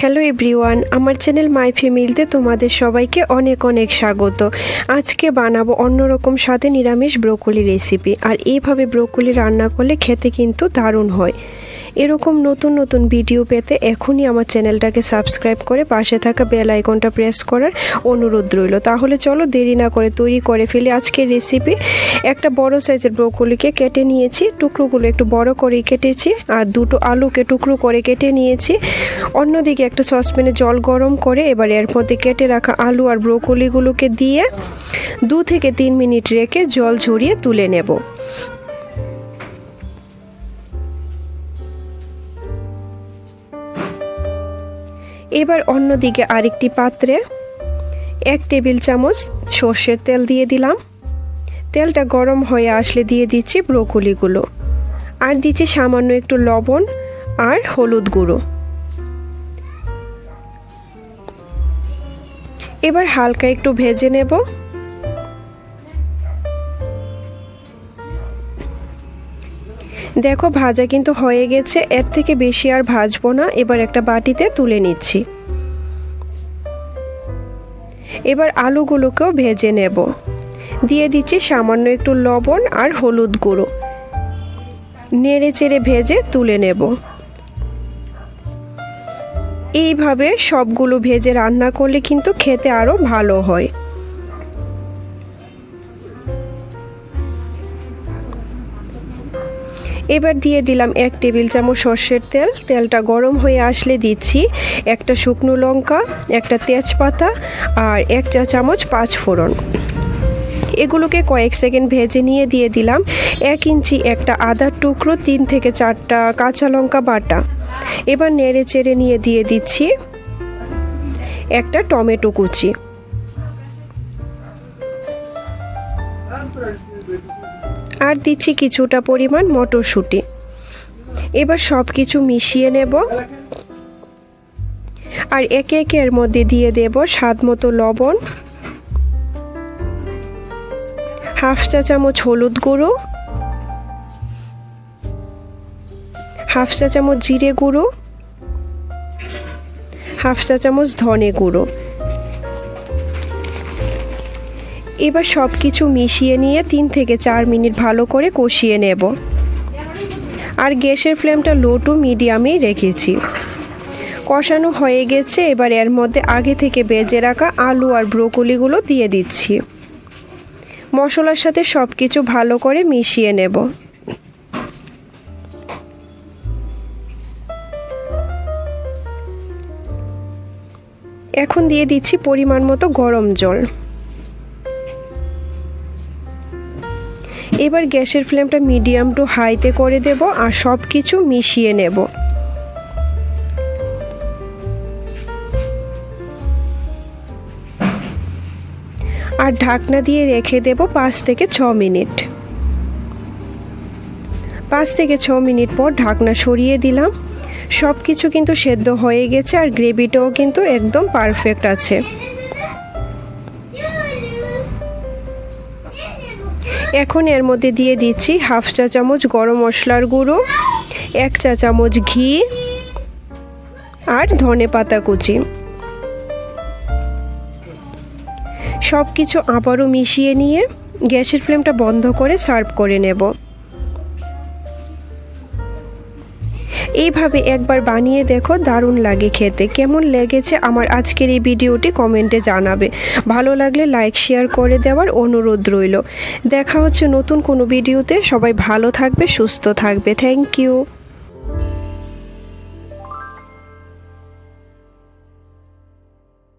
Hello everyone আমার channel my ফ্যামিলিতে তোমাদের সবাইকে অনেক অনেক স্বাগত। আজকে বানাবো অন্যরকম স্বাদে নিরামিষ ব্রোকলি রেসিপি। আর এইভাবে ব্রোকলি রান্না করলে খেতে কিন্তু দারুণ হয়। এরকম নতুন নতুন ভিডিও পেতে এখনই আমার চ্যানেলটাকে সাবস্ক্রাইব করে পাশে থাকা বেল আইকনটা প্রেস করার অনুরোধ রইল। তাহলে চলো দেরি না করে তৈরি করে ফেলি আজকের রেসিপি একটা বড় সাইজের ব্রোকলিকে কেটে নিয়েছি, টুকরোগুলো একটু বড় করে কেটেছি আর দুটো আলুকে টুকরো করে কেটে নিয়েছি। অন্যদিকে একটা সসপ্যানে জল গরম করে এবার এর মধ্যে কেটে রাখা আলু আর ব্রোকলিগুলোকে দিয়ে দু থেকে তিন মিনিট রেখে জল ঝরিয়ে তুলে নেব। এবার অন্যদিকে আরেকটি পাত্রে এক টেবিল চামচ সর্ষের তেল দিয়ে দিলাম। তেলটা গরম হয়ে আসলে দিয়ে দিচ্ছি ব্রোকলিগুলো। আর দিচ্ছি সামান্য একটু লবণ আর হলুদ গুঁড়ো। এবার হালকা একটু ভেজে নেব। দেখো, ভাজা কিন্তু হয়ে গেছে। এর থেকে বেশি আর ভাজবো না। এবার একটা বাটিতে তুলে নিচ্ছি। এবার আলুগুলোকেও ভেজে নেব। দিয়ে দিচ্ছি সামান্য একটু লবণ আর হলুদ গুঁড়ো। নেড়ে চেড়ে ভেজে তুলে নেব। এইভাবে সবগুলো ভেজে রান্না করলে কিন্তু খেতে আরও ভালো হয়। এবার দিয়ে দিলাম এক টেবিল চামচ সর্ষের তেল। তেলটা গরম হয়ে আসলে দিচ্ছি। একটা শুকনো লঙ্কা, একটা তেজপাতা আর এক চা চামচ পাঁচ ফোড়ন। এগুলোকে কয়েক সেকেন্ড ভেজে নিয়ে দিয়ে দিলাম। এক ইঞ্চি একটা আদার টুকরো, তিন থেকে চারটা কাঁচা লঙ্কা বাটা। এবার নেড়ে চেড়ে নিয়ে দিয়ে দিচ্ছি একটা টমেটো কুচি। আর দিচ্ছি কিছুটা পরিমাণ মটরশুঁটি। এবার সব কিছু মিশিয়ে নেব। আর একে একে এর মধ্যে দিয়ে দেব স্বাদ মতো লবণ। হাফ চা চামচ হলুদ গুঁড়ো। হাফ চা চামচ জিরে গুঁড়ো। হাফ চা চামচ ধনে গুঁড়ো। এবার সব কিছু মিশিয়ে নিয়ে তিন থেকে চার মিনিট ভালো করে কষিয়ে নেব। আর গ্যাসের ফ্লেমটা লো টু মিডিয়ামেই রেখেছি। কষানো হয়ে গেছে, এবার এর মধ্যে আগে থেকে বেজে রাখা আলু আর ব্রোকলিগুলো দিয়ে দিচ্ছি। মশলার সাথে সব কিছু ভালো করে মিশিয়ে নেব। এখন দিয়ে দিচ্ছি পরিমাণ মতো গরম জল। এবার গ্যাসের ফ্লেমটা মিডিয়াম টু হাইতে করে দেব আর সব কিছু মিশিয়ে নেব। আর ঢাকনা দিয়ে রেখে দেব পাঁচ থেকে ছ মিনিট। পাঁচ থেকে ছ মিনিট পর ঢাকনা সরিয়ে দিলাম। সব কিছু কিন্তু সেদ্ধ হয়ে গেছে আর গ্রেভিটাও কিন্তু একদম পারফেক্ট আছে। এখন এর মধ্যে দিয়ে দিচ্ছি হাফ চা চামচ গরম মশলার গুঁড়ো, এক চা চামচ ঘি আর ধনে পাতা কুচি। সব কিছু আবারও মিশিয়ে নিয়ে গ্যাসের ফ্লেমটা বন্ধ করে সার্ভ করে নেব। এইভাবে একবার বানিয়ে দেখো, দারুণ লাগে খেতে। কেমন লেগেছে আমার আজকের এই ভিডিওটি কমেন্টে জানাবে। ভালো লাগলে লাইক, শেয়ার করে দেওয়ার অনুরোধ রইল। দেখা হচ্ছে নতুন কোনো ভিডিওতে। সবাই ভালো থাকবে, সুস্থ থাকবে। Thank you.